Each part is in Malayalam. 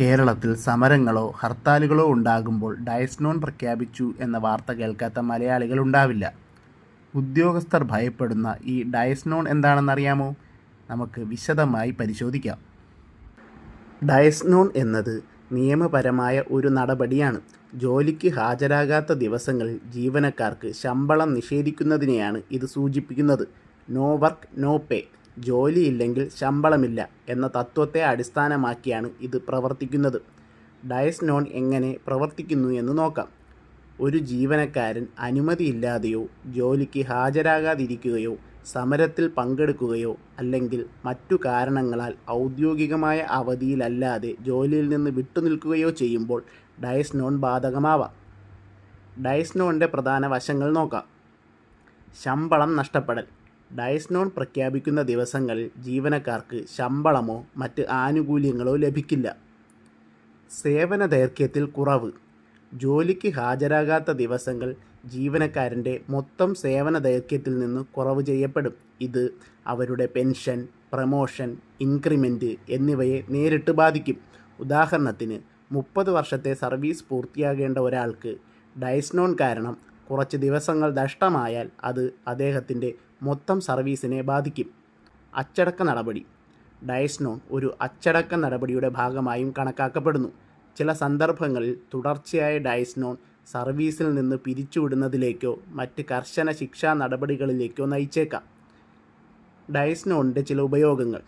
കേരളത്തിൽ സമരങ്ങളോ ഹർത്താലുകളോ ഉണ്ടാകുമ്പോൾ ഡയസ്നോൺ പ്രഖ്യാപിച്ചു എന്ന വാർത്ത കേൾക്കാത്ത മലയാളികൾ ഉണ്ടാവില്ല ഉദ്യോഗസ്ഥർ ഭയപ്പെടുന്ന ഈ ഡയസ്നോൺ എന്താണെന്നറിയാമോ? നമുക്ക് വിശദമായി പരിശോധിക്കാം. ഡയസ്നോൺ എന്നത് നിയമപരമായ ഒരു നടപടിയാണ്. ജോലിക്ക് ഹാജരാകാത്ത ദിവസങ്ങളിൽ ജീവനക്കാർക്ക് ശമ്പളം നിഷേധിക്കുന്നതിനെയാണ് ഇത് സൂചിപ്പിക്കുന്നത്. നോ വർക്ക് നോ പേ ജോലിയില്ലെങ്കിൽ ശമ്പളമില്ല എന്ന തത്വത്തെ അടിസ്ഥാനമാക്കിയാണ് ഇത് പ്രവർത്തിക്കുന്നത്. ഡയസ് നോൺ എങ്ങനെ പ്രവർത്തിക്കുന്നു എന്ന് നോക്കാം. ഒരു ജീവനക്കാരൻ അനുമതിയില്ലാതെയോ ജോലിക്ക് ഹാജരാകാതിരിക്കുകയോ സമരത്തിൽ പങ്കെടുക്കുകയോ അല്ലെങ്കിൽ മറ്റു കാരണങ്ങളാൽ ഔദ്യോഗികമായ അവധിയിലല്ലാതെ ജോലിയിൽ നിന്ന് വിട്ടുനിൽക്കുകയോ ചെയ്യുമ്പോൾ ഡയസ് നോൺ ബാധകമാവാം. ഡയസ് നോണിന്റെ പ്രധാന വശങ്ങൾ നോക്കാം. ശമ്പളം നഷ്ടപ്പെടൽ ഡയസ്നോൺ പ്രഖ്യാപിക്കുന്ന ദിവസങ്ങളിൽ ജീവനക്കാർക്ക് ശമ്പളമോ മറ്റ് ആനുകൂല്യങ്ങളോ ലഭിക്കില്ല. സേവന ദൈർഘ്യത്തിൽ കുറവ് ജോലിക്ക് ഹാജരാകാത്ത ദിവസങ്ങൾ ജീവനക്കാരന്റെ മൊത്തം സേവന ദൈർഘ്യത്തിൽ നിന്ന് കുറവ് ചെയ്യപ്പെടും. ഇത് അവരുടെ പെൻഷൻ, പ്രമോഷൻ, ഇൻക്രിമെന്റ് എന്നിവയെ നേരിട്ട് ബാധിക്കും. ഉദാഹരണത്തിന്, മുപ്പത് വർഷത്തെ സർവീസ് പൂർത്തിയാകേണ്ട ഒരാൾക്ക് ഡയസ്നോൺ കാരണം കുറച്ച് ദിവസങ്ങൾ നഷ്ടമായാൽ അത് അദ്ദേഹത്തിന്റെ മൊത്തം സർവീസിനെ ബാധിക്കും. അച്ചടക്ക നടപടി ഡയസ്നോൺ ഒരു അച്ചടക്ക നടപടിയുടെ ഭാഗമായും കണക്കാക്കപ്പെടുന്നു. ചില സന്ദർഭങ്ങളിൽ തുടർച്ചയായ ഡയസ്നോൺ സർവീസിൽ നിന്ന് പിരിച്ചുവിടുന്നതിലേക്കോ മറ്റ് കർശന ശിക്ഷാ നടപടികളിലേക്കോ നയിച്ചേക്കാം. ഡയസ്നോണിന്റെ ചില ഉപയോഗങ്ങൾ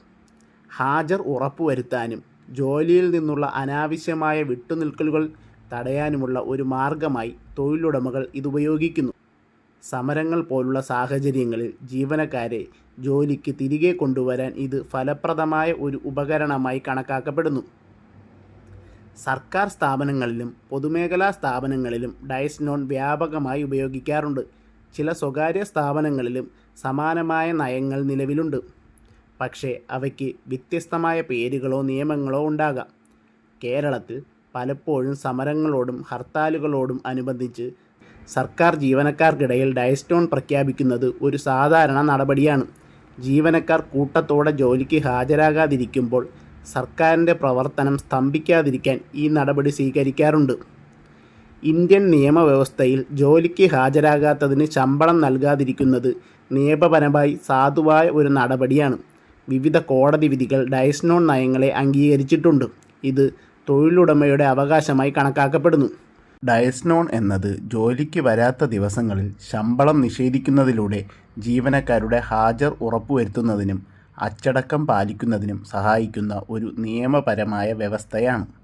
ഹാജർ ഉറപ്പുവരുത്താനും ജോലിയിൽ നിന്നുള്ള അനാവശ്യമായ വിട്ടുനിൽക്കലുകൾ തടയാനുമുള്ള ഒരു മാർഗമായി തൊഴിലുടമകൾ ഇതുപയോഗിക്കുന്നു. സമരങ്ങൾ പോലുള്ള സാഹചര്യങ്ങളിൽ ജീവനക്കാരെ ജോലിക്ക് തിരികെ കൊണ്ടുവരാൻ ഇത് ഫലപ്രദമായ ഒരു ഉപകരണമായി കണക്കാക്കപ്പെടുന്നു. സർക്കാർ സ്ഥാപനങ്ങളിലും പൊതുമേഖലാ സ്ഥാപനങ്ങളിലും ഡയസ് നോൺ വ്യാപകമായി ഉപയോഗിക്കാറുണ്ട്. ചില സ്വകാര്യ സ്ഥാപനങ്ങളിലും സമാനമായ നയങ്ങൾ നിലവിലുണ്ട്. പക്ഷേ അവയ്ക്ക് വ്യത്യസ്തമായ പേരുകളോ നിയമങ്ങളോ ഉണ്ടാകാം. കേരളത്തിൽ പലപ്പോഴും സമരങ്ങളോടും ഹർത്താലുകളോടും അനുബന്ധിച്ച് സർക്കാർ ജീവനക്കാർക്കിടയിൽ ഡയസ്റ്റോൺ പ്രഖ്യാപിക്കുന്നത് ഒരു സാധാരണ നടപടിയാണ്. ജീവനക്കാർ കൂട്ടത്തോടെ ജോലിക്ക് ഹാജരാകാതിരിക്കുമ്പോൾ സർക്കാരിന്റെ പ്രവർത്തനം സ്തംഭിക്കാതിരിക്കാൻ ഈ നടപടി സ്വീകരിക്കാറുണ്ട്. ഇന്ത്യൻ നിയമവ്യവസ്ഥയിൽ ജോലിക്ക് ഹാജരാകാത്തതിന് ശമ്പളം നൽകാതിരിക്കുന്നത് നിയമപരമായി സാധുവായ ഒരു നടപടിയാണ്. വിവിധ കോടതി വിധികൾ ഡയസ്നോൺ നയങ്ങളെ അംഗീകരിച്ചിട്ടുണ്ട്. ഇത് തൊഴിലുടമയുടെ അവകാശമായി കണക്കാക്കപ്പെടുന്നു. ഡയസ്നോൺ എന്നത് ജോലിക്ക് വരാത്ത ദിവസങ്ങളിൽ ശമ്പളം നിഷേധിക്കുന്നതിലൂടെ ജീവനക്കാരുടെ ഹാജർ ഉറപ്പുവരുത്തുന്നതിനും അച്ചടക്കം പാലിക്കുന്നതിനും സഹായിക്കുന്ന ഒരു നിയമപരമായ വ്യവസ്ഥയാണ്.